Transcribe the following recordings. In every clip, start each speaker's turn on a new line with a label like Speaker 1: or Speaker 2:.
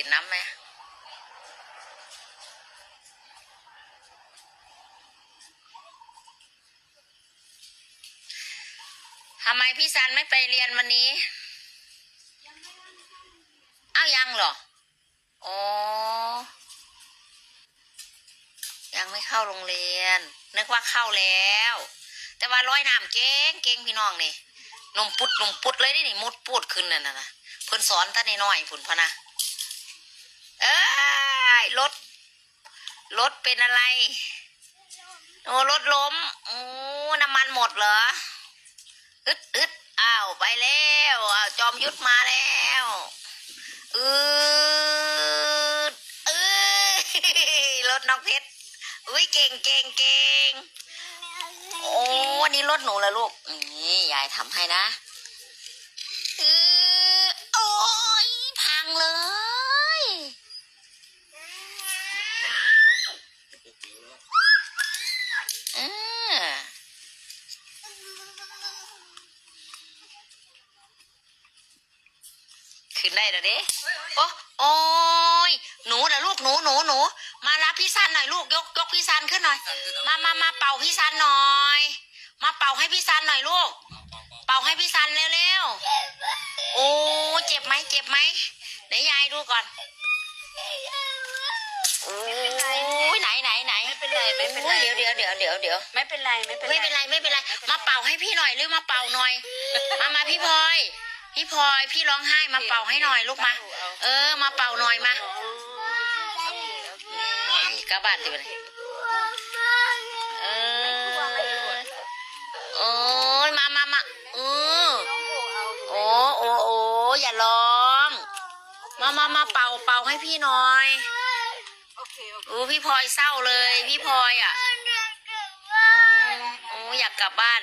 Speaker 1: ินน้ำไหมทำไมพี่ซันไม่ไปเรียนวันนี้ เอ้ายังเหรออ๋อยังไม่เข้าโรงเรียน นึกว่าเข้าแล้ว แต่ว่าร้อยน้ำเก่งเก่งพี่น้องนี่นมปุดนมปุดเลยนี่มุดปูดขึ้นนั่นนะนะเพิ่นสอนตั้งน้อยผุนพนะ รถรถเป็นอะไร โอ้รถล้มโอ้น้ำมันหมดเหรออึดอึดอ้าวไปแล้วอ้าวจอมยุทธมาแล้วอืดอืดรถน้องเพชรอุ้ยเก่งเก่งเก่งโอ้วันนี้รถหนูเหรอลูกนี่ยายทำให้นะอือโอ้ยพังเลย ขึ้นได้แล้วเด้โอ้โอ้ยหนูเดี๋ยวลูกหนูหนูหนูมารับพี่ซันหน่อยลูกยกยกพี่ซันขึ้นหน่อย มามามาเป่าพี่ซันหน่อย มาเป่าให้พี่ซันหน่อยลูก เป่าให้พี่ซันเร็วๆโอ้เจ็บไหมเจ็บไหมไหนยายดูก่อนโอ้ยไหนไหนไหน
Speaker 2: ไม่เป็นไรไม่เป็นไร
Speaker 1: โอ้ยเดี๋ยวเดี๋ยวเดี๋ยวเดี๋ยวเดี๋ยว
Speaker 2: ไม่เป็นไรไม่เป็นไร
Speaker 1: ไม่เป็นไรไม่เป็นไรมาเป่าให้พี่หน่อยหรือมาเป่าหน่อย มามาพี่พลอย พี่พลอยพี่ร้องไห้มาเป่าให้หน่อยลูกมา เออ มาเป่าหน่อยมานี่กระบาดอยู่เลยเออโอ้ยมามามาเออโอ้โอ้โอ้อย่าร้อง มามามาเป่าเป่าให้พี่หน่อย
Speaker 2: โอเคโอเค
Speaker 1: โอ้พี่พลอยเศร้าเลย พี่พลอยอะอืมโอ้อยากกลับบ้าน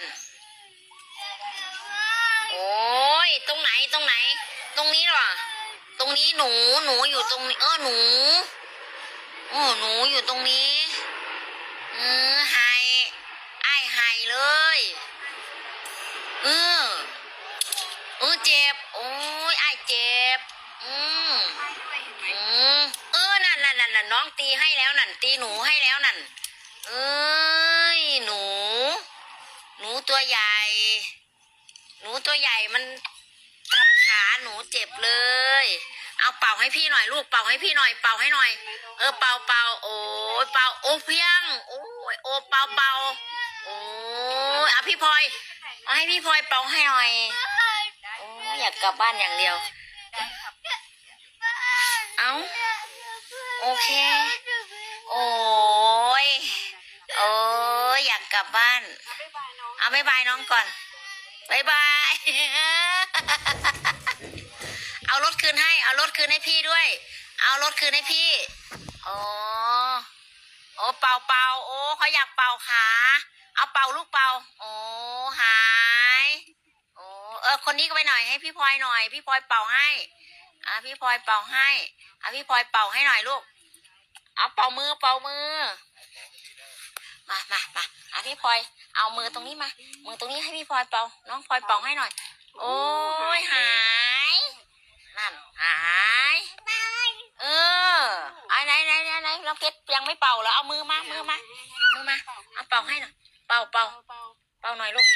Speaker 1: โอ้ย ตรงไหนตรงไหน ตรงนี้หรอตรงนี้หนูหนูอยู่ตรงนี้ เออหนูโอ้หนูอยู่ตรงนี้เออไฮไอ้ายไฮเลยเออเออเจ็บโอ้ยไอเจ็บอืมอืมเออนั่นนั่นนั่นนั่นน้องตีให้แล้วนั่นตีหนูให้แล้วนั่นเอ้ยหนู หนูตัวใหญ่ หนูตัวใหญ่มัน จ็บเลย เอาเป่าให้พี่หน่อยลูกเป่าให้พี่หน่อยเป่าให้หน่อย เออเป่าเป่าโอ้ยเป่าโอ้เพียงโอ้ยโอ้เป่าเป่าโอ้ยเอาพี่พลอยเอาให้พี่พลอยเป่าให้หน่อยโอ้ยอยากกลับบ้านอย่างเดียว เอาโอเคโอ้ยโอ้ยอยากกลับบ้าน เอาบายบายน้องก่อนบายบาย เอารถคืนให้ เอารถคืนให้พี่ด้วย เอารถคืนให้พี่ โอ้โอ้เป่าเป่าโอ้เขาอยากเป่าขา เอาเป่าลูกเป่า โอ้หาย โอ้เออ คนนี้ก็ไปหน่อยให้พี่พลอยหน่อย พี่พลอยเป่าให้ อะพี่พลอยเป่าให้ อะพี่พลอยเป่าให้หน่อยลูก เอาเป่ามือเป่ามือ มามามาอะพี่พลอย เอามือตรงนี้มา มือตรงนี้ให้พี่พลอยเป่า น้องพลอยเป่าให้หน่อย โอ้ยหาย หายเออไอ้ไหนไหนไหนไหนน้องเพชรยังไม่เป่าเหรอเอามือมามือมามือมาเอาเป่าให้หน่อยเป่าเป่า
Speaker 2: เป่า
Speaker 1: หน่อยลูก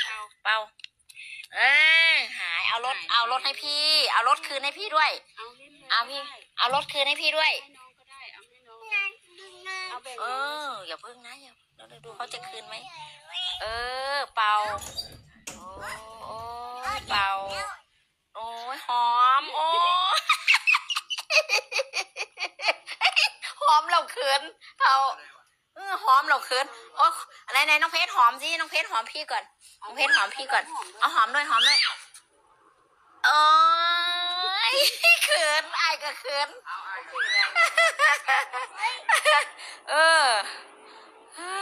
Speaker 1: เป่าเอ้ยหายเอารถเอารถให้พี่ เอารถคืนให้พี่ด้วย
Speaker 2: เอา
Speaker 1: พี่เอารถคืนให้พี่ด้วย
Speaker 2: เอออ
Speaker 1: ย่าเพิ่งนะอย่าเราดูเขาจะคืนไหมเออ เป่าโอ้เป่า โอ้ยหอม โอ้หอมเราเขินเอาเออหอมเราเขินโอ้ไหนไหนน้องเพชรหอมสิน้องเพชรหอมพี่ก่อนน้องเพชรหอมพี่ก่อนเอาหอมด้วยหอมด้วยโอ้ยเขินไอ้ายก็เขินเออเฮ้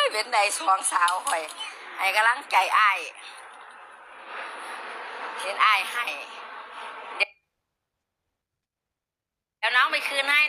Speaker 1: ยเป็นไดสองสาวข่อยให้กำลังใจอ้ายเห็นอ้ายให้เดี๋ยวเดี๋ยวน้องไปคืนให้